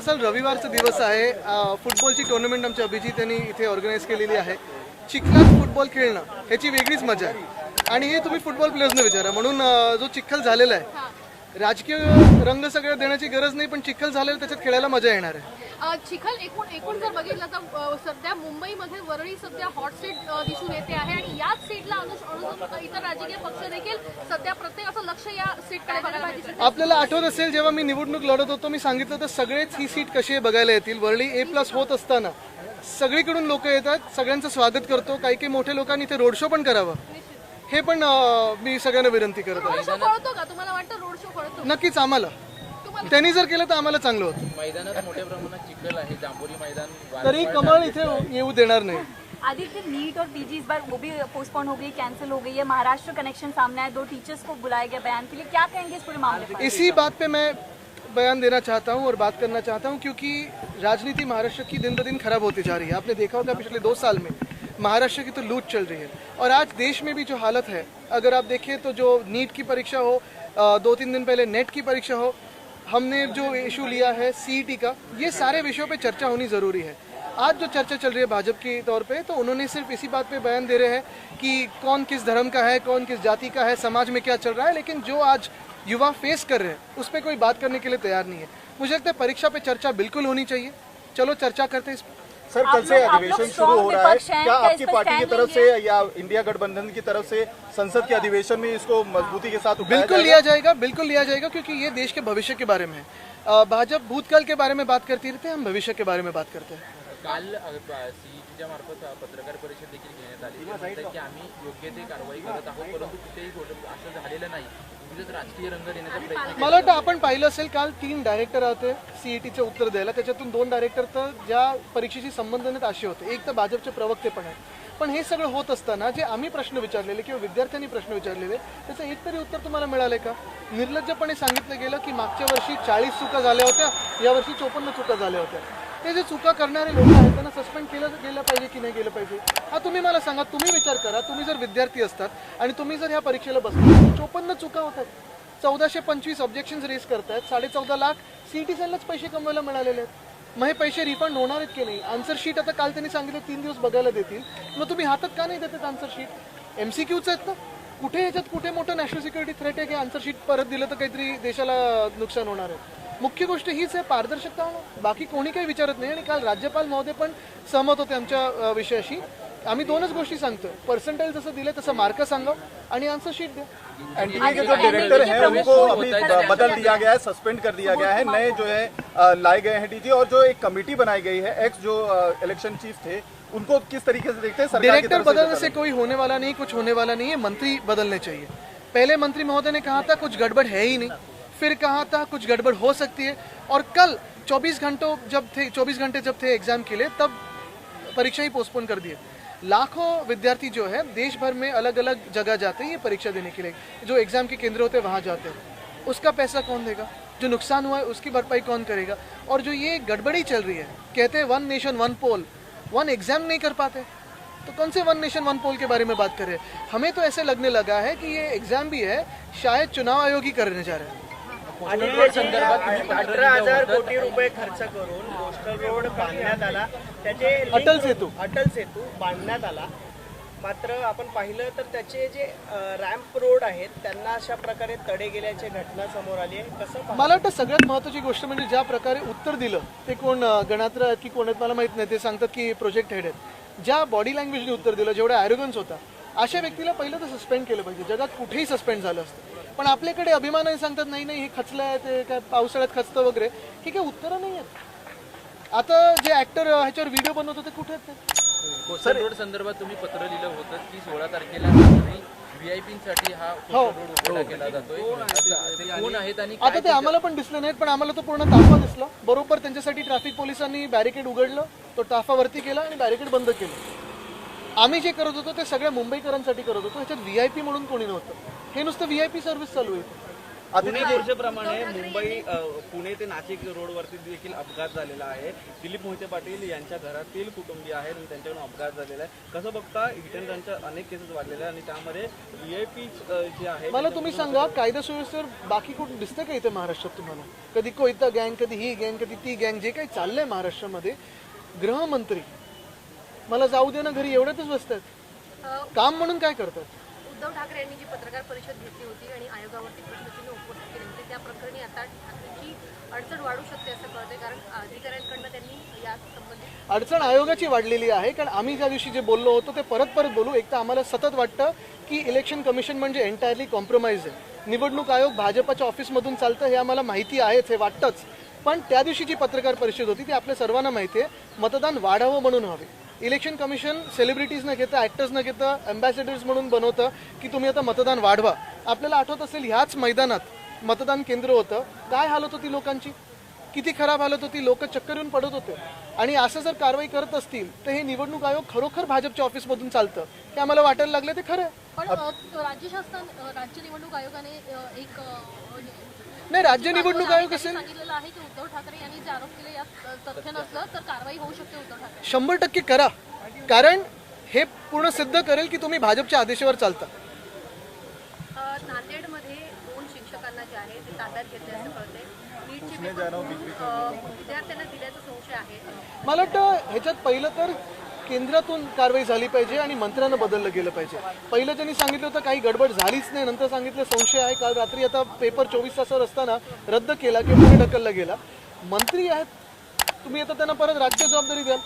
असाल रविवारचा दिवस आहे. फुटबॉलची टुर्नामेंट आमच्या अभिजित यांनी इथे ऑर्गनाईज केलेली आहे. चिखलात फुटबॉल खेळणं ह्याची वेगळीच मजा आहे. आणि हे तुम्ही फुटबॉल प्लेयर्सने विचारा. म्हणून जो चिखल झालेला आहे राजकीय रंग सगळं देण्याची गरज नाही पण चिखल झालेला त्याच्यात खेळायला मजा येणार आहे. चिखल एकूण एकूण जर बघितलं तर सध्या मुंबईमध्ये वरळी सध्या हॉट सीट दिसून येते आहे आणि याच सीटला अनुस अनुसरून इतर राजकीय पक्ष देखील सध्या प्रत्येकाचं लक्ष या सीटकडे बघायला आपल्याला आठवत असेल जेव्हा मी निवडणूक लढत होतो मी सांगितलं तर सगळेच ही सीट कशी बघायला येतील. वरळी ए प्लस होत असताना सगळीकडून लोक येतात सगळ्यांचं स्वागत करतो. काही काही मोठ्या लोकांनी इथे रोड शो पण करावं. हे पण मी सगळ्यांना विनंती करत आहे. रोड शो कळतो का? तुम्हाला वाटतं रोड शो कळतो? नक्कीच आम्हाला. त्यांनी जर केलं तर आम्हाला चांगलं होतं. मैदानात मोठ्या प्रमाणात चिखल आहे जांभोरी मैदान तरी कमळ इथे येऊ देणार नाही. आदित्य नीट और पीजी इस बार वो भी पोस्टपोन हो गई कैंसिल हो गई. है महाराष्ट्र कनेक्शन सामने आया दो टीचर्स को बुलाया गया बयान के लिए। क्या कहेंगे इस पूरे मामले पर? इसी बात पे मैं बयान देना चाहता हूँ और बात करना चाहता हूँ क्योंकि राजनीति महाराष्ट्र की दिन ब दिन खराब होती जा रही है। आपने देखा होगा पिछले दो साल में महाराष्ट्र की तो लूट चल रही है। और आज देश में भी जो हालत है अगर आप देखें तो जो नीट की परीक्षा हो दो तीन दिन पहले नेट की परीक्षा हो हमने जो इशू लिया है सीईटी का, ये सारे विषयों पे चर्चा होनी ज़रूरी है। आज जो चर्चा चल रही है भाजपा के तौर पे तो उन्होंने सिर्फ़ इसी बात पे बयान दे रहे हैं कि कौन किस धर्म का है, कौन किस जाति का है, समाज में क्या चल रहा है, लेकिन जो आज युवा फेस कर रहे हैं, उस पर कोई बात करने के लिए तैयार नहीं है। मुझे लगता है परीक्षा पे चर्चा बिल्कुल होनी चाहिए। चलो, चर्चा करते हैं इस पे सर कल से अधिवेशन शुरू हो रहा है। क्या आपकी पार्टी की तरफ़? से या इंडिया गठबंधन की तरफ़ से संसद के अधिवेशन में इसको मजबूती के साथ बिल्कुल लिया जाएगा बिल्कुल लिया जाएगा क्योंकि ये देश के भविष्य के बारे में है। भाजपा भूतकाल के बारे में बात करती रहते हैं हम भविष्य के बारे में बात करते हैं। काल सीईटीच्या मार्फत पत्रकार परिषद देखील घेण्यात आली की आम्ही योग्य ते कारवाई करत आहोत परंतु कुठेही असं झालेलं नाही. मला वाटतं आपण पाहिलं असेल काल तीन डायरेक्टर होते सीईटीचे उत्तर द्यायला. त्याच्यातून दोन डायरेक्टर तर ज्या परीक्षेशी संबंध नाहीत असे होते. एक तर भाजपचे प्रवक्ते पण आहेत. पण हे सगळं होत असताना जे आम्ही प्रश्न विचारलेले किंवा विद्यार्थ्यांनी प्रश्न विचारलेले त्याचं एक तरी उत्तर तुम्हाला मिळाले का? निर्लज्जपणे सांगितलं गेलं की मागच्या वर्षी चाळीस चुका झाल्या होत्या यावर्षी चोपन्न चुका झाल्या होत्या. ते जे चुका करणारे लोक आहेत त्यांना सस्पेंड केलं गेलं पाहिजे की नाही गेलं पाहिजे? हा तुम्ही मला सांगा तुम्ही विचार करा. तुम्ही जर विद्यार्थी असतात आणि तुम्ही जर ह्या परीक्षेला बसला चोपन्न चुका होतात चौदाशे पंचवीस ऑब्जेक्शन रेस करतायत. साडे चौदा लाख सीईटी सेललाच पैसे कमवायला मिळालेले आहेत. मग हे पैसे रिफंड होणार आहेत की नाही? आन्सर शीट आता काल त्यांनी सांगितलं तीन दिवस बघायला देतील. मग तुम्ही हातात का नाही देतात आन्सर शीट एम सी क्यूच आहेत ना? कुठे याच्यात कुठे मोठं नॅशनल सिक्युरिटी थ्रेट आहे की आन्सर शीट परत दिलं तर काहीतरी देशाला नुकसान होणार आहे? मुख्य गोष्ट हीच आहे पारदर्शकता होणं बाकी कोणी काही विचारत नाही आणि काल राज्यपाल महोदय पण सहमत होते आमच्या विषयाशी. आम्ही दोनच गोष्टी सांगतोय पर्सेंटाईल जसं दिलं तसं मार्क सांगा आणि आन्सर शीट द्या. एनटीए के जो डायरेक्टर हैं उनको अभी बदल दिया गया है सस्पेंड कर दिया गया है। नए जो है लाए गए हैं डीजी और जो एक कमेटी बनाई गई है एक्स जो इलेक्शन चीफ थे उनको किस तरीके से देखते हैं? डायरेक्टर बदलने से कोई होने वाला नहीं कुछ होने वाला नहीं है। मंत्री बदलने चाहिए। पहले मंत्री महोदय ने कहा था कुछ गड़बड़ है ही नहीं। फिर कहा था? कुछ गड़बड़ हो सकती है। और कल 24 घंटों जब थे 24 घंटे जब थे एग्ज़ाम के लिए, तब परीक्षा ही पोस्टपोन कर दिए। लाखों विद्यार्थी जो है देश भर में अलग अलग जगह जाते हैं ये परीक्षा देने के लिए। जो एग्ज़ाम के केंद्र होते हैं, वहाँ जाते हैं। उसका पैसा कौन देगा? जो नुकसान हुआ है, उसकी भरपाई कौन करेगा? और जो ये गड़बड़ी चल रही है, कहते हैं one nation one poll one exam नहीं कर पाते। तो कौन से वन नेशन वन पोल के बारे में बात कर रहे हैं? हमें तो ऐसे लगने लगा है कि ये एग्ज़ाम भी है, शायद चुनाव आयोग ही करने जा रहे हैं। आणि अठरा हजार कोटी रुपये खर्च करून कोस्टल रोड बांधण्यात आला. त्याचे अटल सेतू. अटल सेतू बांधण्यात आला. मात्र आपण पाहिलं तर त्याचे जे रॅम्प रोड आहेत त्यांना अशा प्रकारे तडे गेल्याची घटना समोर आली आहे. कसं? मला वाटतं सगळ्यात महत्त्वाची गोष्ट म्हणजे ज्या प्रकारे उत्तर दिलं ते कोण गणात्र आहेत की कोण आहेत मला माहीत नाही ते सांगतात की प्रोजेक्ट हेड आहेत. ज्या बॉडी लँग्वेजने उत्तर दिलं जेवढा ॲरोगन्स होता अशा व्यक्तीला पहिलं तर सस्पेंड केलं पाहिजे. जगात कुठेही सस्पेंड झालं असतं. पण आपल्याकडे अभिमानाने सांगतात नाही नाही हे खचलं आहे ते काय पावसाळ्यात खचतं वगैरे. हे काही उत्तरं नाही आहेत. आता जे ऍक्टर ह्याच्यावर व्हिडिओ बनवत होते कुठे आहेत ते? कोस्टल रोड संदर्भात तुम्ही पत्र लिहिलं होतं की सोळा तारखेला व्हीआयपीसाठी हा हो. कोस्टल रोड उघडा केला जातोय. आता ते? कोण आहेत आणि आता ते आम्हाला पण दिसले नाहीत पण आम्हाला तो पूर्ण ताफा दिसला. बरोबर त्यांच्यासाठी ट्रॅफिक पोलिसांनी बॅरिकेड उघडलं तो ताफा वरती केला आणि बॅरिकेड बंद केलं. आम्ही जे करत होतो ते सगळ्या मुंबईकरांसाठी करत होतो. ह्याच्यात व्ही आय पी म्हणून कोणी नव्हतं. हे नुसतं व्ही आय पी सर्व्हिस चालू आहे. पुणे गोरजेप्रमाणे मुंबई अ, पुणे ते नाशिक रोडवरती देखील अपघात झालेला आहे. दिलीप मोहिते पाटील यांच्या घरातील कुटुंबीय आहेत आणि त्यांच्याकडून अपघात झालेला आहे. कसं बघता हिट अँड रनच्या अनेक केसेस वाढलेल्या आहेत आणि त्यामध्ये व्हीआयपी जे आहे मला तुम्ही सांगा कायदा सुव्यवस्थेवर बाकी कुठं दिसतं का इथे महाराष्ट्रात तुम्हाला? कधी कोयता गँग कधी ही गँग कधी ती गँग जे काही चाललंय महाराष्ट्रामध्ये गृहमंत्री मला जाऊ दे ना घरी एवढ्यातच बसतात काम म्हणून काय करतात? उद्धव ठाकरे यांनी जी पत्रकार परिषद घेतली होती आणि आयोगावरती प्रश्नचिन्ह उपस्थित केले होते त्या प्रकरणी आता ठाकरेंची अडचण वाढू शकते असं कळतंय कारण अधिकाऱ्यांकडनं त्यांनी या संबंधित अडचण आयोगाची वाढलेली आहे. कारण आम्ही ज्या दिवशी जे बोललो होतो ते परत परत बोलू. एक तर आम्हाला सतत वाटतं की इलेक्शन कमिशन म्हणजे एंटायरली कॉम्प्रोमाइज आहे. निवडणूक आयोग भाजपाच्या ऑफिसमधून चालतं हे आम्हाला माहिती आहेच हे वाटतंच. पण त्या दिवशी जी पत्रकार परिषद होती ती आपल्या सर्वांना माहिती आहे मतदान वाढावं म्हणून हवे. इलेक्शन कमिशन सेलिब्रिटीज न घेतं ऍक्टर्स न घेतं अँबॅसेडर्स म्हणून बनवतं की तुम्ही आता मतदान वाढवा. आपल्याला आठवत असेल ह्याच मैदानात मतदान केंद्र होतं. काय हालत होती लोकांची? किती खराब हालत होती लोक चक्कर येऊन पडत होते. आणि असं जर कारवाई करत असतील तर हे निवडणूक आयोग खरोखर भाजपच्या ऑफिसमधून चालतं. हे आम्हाला वाटायला लागलं ते खरं पण राज्य शासन राज्य निवडणूक आयोगाने एक नाही राज्य निवडणूक आयोग असेल. सांगितलेलं आहे की उद्धव ठाकरे यांनी जे आरोप केले यात अ, तथ्य नसलं तर कारवाई होऊ शकते उद्धव ठाकरे. शंभर टक्के करा. कारण हे पूर्ण सिद्ध करेल की तुम्ही भाजपच्या आदेशावर चालता. नांदेडमध्ये दोन शिक्षकांना जे आहे ते ताब्यात घेतले असं कळतंय. नीटचे पेपर अ, विद्यार्थ्यांना दिल्याचा संशय आहे. मला वाटतं ह्याच्यात पहिलं तर केंद्रातून कारवाई झाली पाहिजे आणि मंत्र्यांना बदललं गेलं पाहिजे. पहिलं त्यांनी सांगितलं होतं काही गडबड झालीच नाही. नंतर सांगितलं संशय आहे. काल रात्री आता पेपर चोवीस तासावर असताना रद्द केला किंवा पुढे ढकलला गेला. मंत्री आहेत. तुम्ही आता त्यांना परत राज्य जबाबदारी द्याल.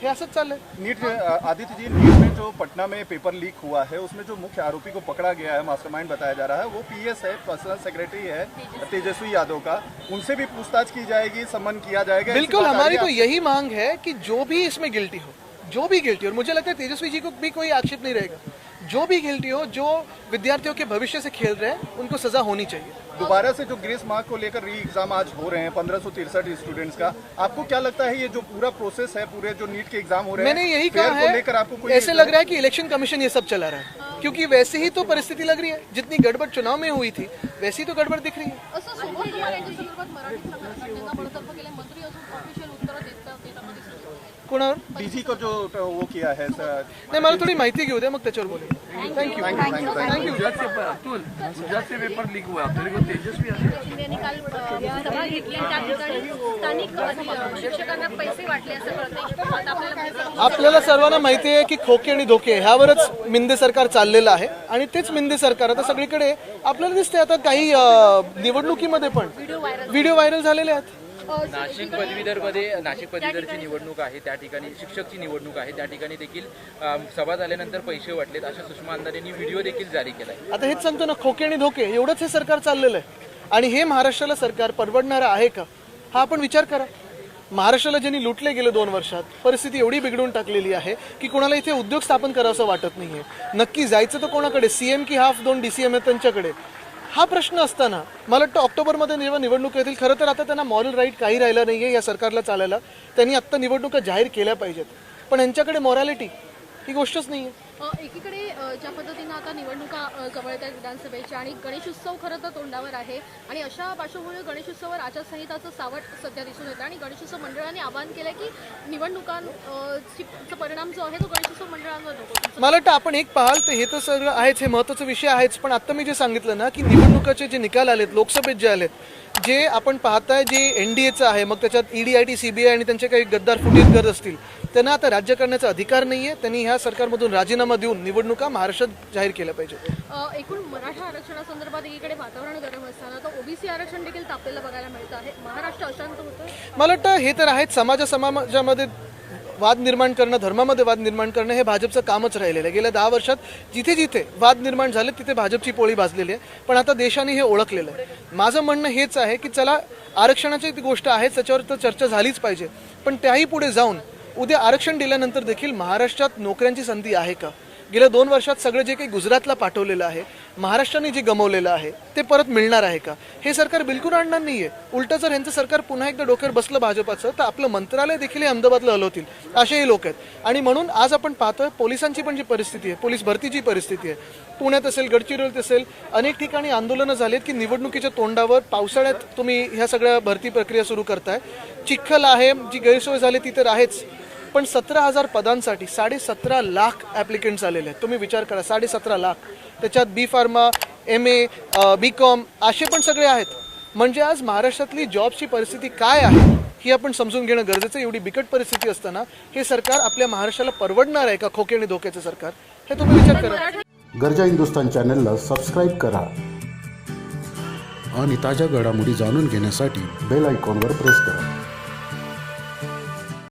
हे असंच चाललंय. नीट आदित्य जी नीट में जो पटना में पेपर लीक हुआ है उसमें जो मुख्य आरोपी को पकड़ा गया है मास्टरमाइंड बताया जा रहा है वो पीएस है पर्सनल सेक्रेटरी है तेजस्वी यादव का। उनसे भी पूछताछ की जाएगी सम्मन किया जाएगा। बिल्कुल हमारी तो। यही मांग है कि जो भी इसमें गिल्टी हो जो भी गिल्टी हो और मुझे लगता है तेजस्वी जी को भी कोई आक्षेप नहीं रहेगा। जो भी गिल्टी हो जो विद्यार्थियों के भविष्य से खेल रहे हैं उनको सजा होनी चाहिए। दोबारा से जो ग्रेस मार्क को लेकर री एग्ज़ाम आज हो रहे हैं पंद्रह सौ तिरसठ स्टूडेंट्स का आपको क्या लगता है ये जो पूरा प्रोसेस है पूरे जो नीट के एग्ज़ाम हो रहे हैं मैंने यही कहा है लेकर आपको कोई ऐसे लग रहा है कि इलेक्शन कमीशन ये सब चला रहा है। क्योंकि वैसे ही तो परिस्थिति लग रही है जितनी गड़बड़ चुनाव में हुई थी वैसी तो गड़बड़ दिख रही है। कोणावर डीजी को जो वो किया है सर। नाही मला थोडी माहिती घेऊ द्या मग त्याच्यावर बोलू. Thank you thank you thank you Gujarat से अतुल गुजरात से पेपर लीक हुआ। को तेजस्वी आहे शिंदे यांनी काल अ, सभा घेतली आणि त्या ठिकाणी स्थानिक अ, शिक्षकांना पैसे वाटले असं कळतंय. आता आपल्याला. आपल्याला सर्वांना माहिती आहे की खोके आणि धोके ह्यावरच मिंदे सरकार चाललेलं आहे आणि तेच मिंदे सरकार. आता सगळीकडे आपल्याला दिसते आता काही निवडणुकीमध्ये पण व्हिडिओ व्हायरल झालेले आहेत. नाशिक पदवीधरमध्ये नाशिक पदवीधरची निवडणूक आहे त्या ठिकाणी शिक्षकची निवडणूक आहे त्या ठिकाणी देखील सभा झाल्यानंतर पैसे वाटलेत अशा सुषमा अंधारेंनी व्हिडिओ देखील जारी केलाय. आता हेच सांगतो ना खोके आणि धोके एवढंच हे सरकार चाललेलं आहे. आणि हे महाराष्ट्राला सरकार परवडणारं आहे का? हा आपण विचार करा. महाराष्ट्राला ज्यांनी लुटले गेले दोन वर्षात परिस्थिती एवढी बिघडून टाकलेली आहे की कोणाला इथे उद्योग स्थापन करावंसं वाटत नाहीये. नक्की जायचं तर कोणाकडे? सीएम की हाफ दोन डीसीएम आहेत त्यांच्याकडे. हा प्रश्न असताना मला वाटतं ऑक्टोबरमध्ये जेव्हा निवडणूक येतील. खरं तर आता त्यांना मॉरल राईट काही राहिलं नाही आहे या सरकारला चालायला. त्यांनी आत्ता निवडणुका जाहीर केल्या पाहिजेत. पण यांच्याकडे मॉरॅलिटी ही गोष्टच नाही आहे एकीकडे ज्या पद्धतीनं आता निवडणुका जवळत आहेत विधानसभेच्या आणि गणेशोत्सव खरं तर तोंडावर आहे आणि अशा पार्श्वभूमीवर गणेशोत्सवावर आचारसंहिताचं सावट सध्या दिसून येतं आणि गणेशोत्सव मंडळाने आवाहन केलं की निवडणुकांचा परिणाम जो आहे तो गणेशोत्सव मंडळांवर नको मला वाटतं आपण एक पाहाल तर हे तर सगळं आहेच हे महत्त्वाचा विषय आहेच पण आत्ता मी जे सांगितलं ना की निवडणुकाचे जे निकाल आलेत लोकसभेत जे आलेत जे आपण पाहताय जे एन डी एचं आहे मग त्याच्यात ईडी आय टी सीबीआय आणि त्यांचे काही गद्दार फुटीत गरज असतील त्यांना आता राज्य करण्याचा अधिकार नाहीये. त्यांनी ह्या सरकारमधून राजीनामा देऊन निवडणुका महाराष्ट्रात जाहीर केल्या पाहिजेत. अ, एकूण मराठा आरक्षणासंदर्भात एकीकडे वातावरण गरम असताना तर ओबीसी आरक्षण देखील तापलेलं बघायला मिळतं आहे. महाराष्ट्र अशांत होतं? मला वाटतं हे तर आहेच समाजा समाजामध्ये वाद निर्माण करणं धर्मामध्ये वाद निर्माण करणं हे भाजपचं कामच राहिलेलं आहे. गेल्या दहा वर्षात जिथे जिथे वाद निर्माण झाले तिथे भाजपची पोळी भाजलेली आहे. पण आता देशाने हे ओळखलेलं आहे. माझं म्हणणं हेच आहे की चला आरक्षणाची ती गोष्ट आहे त्याच्यावर तर चर्चा झालीच पाहिजे. पण त्याही पुढे जाऊन उद्या आरक्षण दिल्यानंतर देखील महाराष्ट्रात नोकऱ्यांची संधी आहे का? गेल्या दोन वर्षात सगळं जे काही गुजरातला पाठवलेलं आहे महाराष्ट्राने जे गमवलेलं आहे ते परत मिळणार आहे का? हे सरकार बिलकुल आणणार नाहीये. उलटं जर ह्यांचं सरकार पुन्हा एकदा डोक्यावर बसलं भाजपाचं तर आपलं मंत्रालय देखील हे अहमदाबादला हलवतील. असेही लोक आहेत. आणि म्हणून आज आपण पाहतोय पोलिसांची पण जी परिस्थिती आहे पोलीस भरतीची परिस्थिती आहे. पुण्यात असेल गडचिरोलीत असेल अनेक ठिकाणी आंदोलनं झालीत की निवडणुकीच्या तोंडावर पावसाळ्यात तुम्ही ह्या सगळ्या भरती प्रक्रिया सुरू करताय. चिखल आहे जी गैरसोय झाली ती तर आहेच. पण सतरा हजार पदांसाठी साडे सतरा लाख ॲप्लिकेंट्स आलेले आहेत. तुम्ही विचार करा साडे सतरा लाख. त्याच्यात B pharma M A B com असे पण सगळे आहेत. म्हणजे आज महाराष्ट्रातली जॉबची परिस्थिती काय आहे ही आपण समजून घेणं गरजेचं आहे. एवढी बिकट परिस्थिती असताना हे सरकार आपल्या महाराष्ट्राला परवडणार आहे का खोके आणि धोक्याचं सरकार? हे तुम्ही विचार करा. गरजा हिंदुस्तान चॅनलला सबस्क्राईब करा. आणि ताज्या घडामोडी जाणून घेण्यासाठी बेल आयकॉनवर प्रेस करा.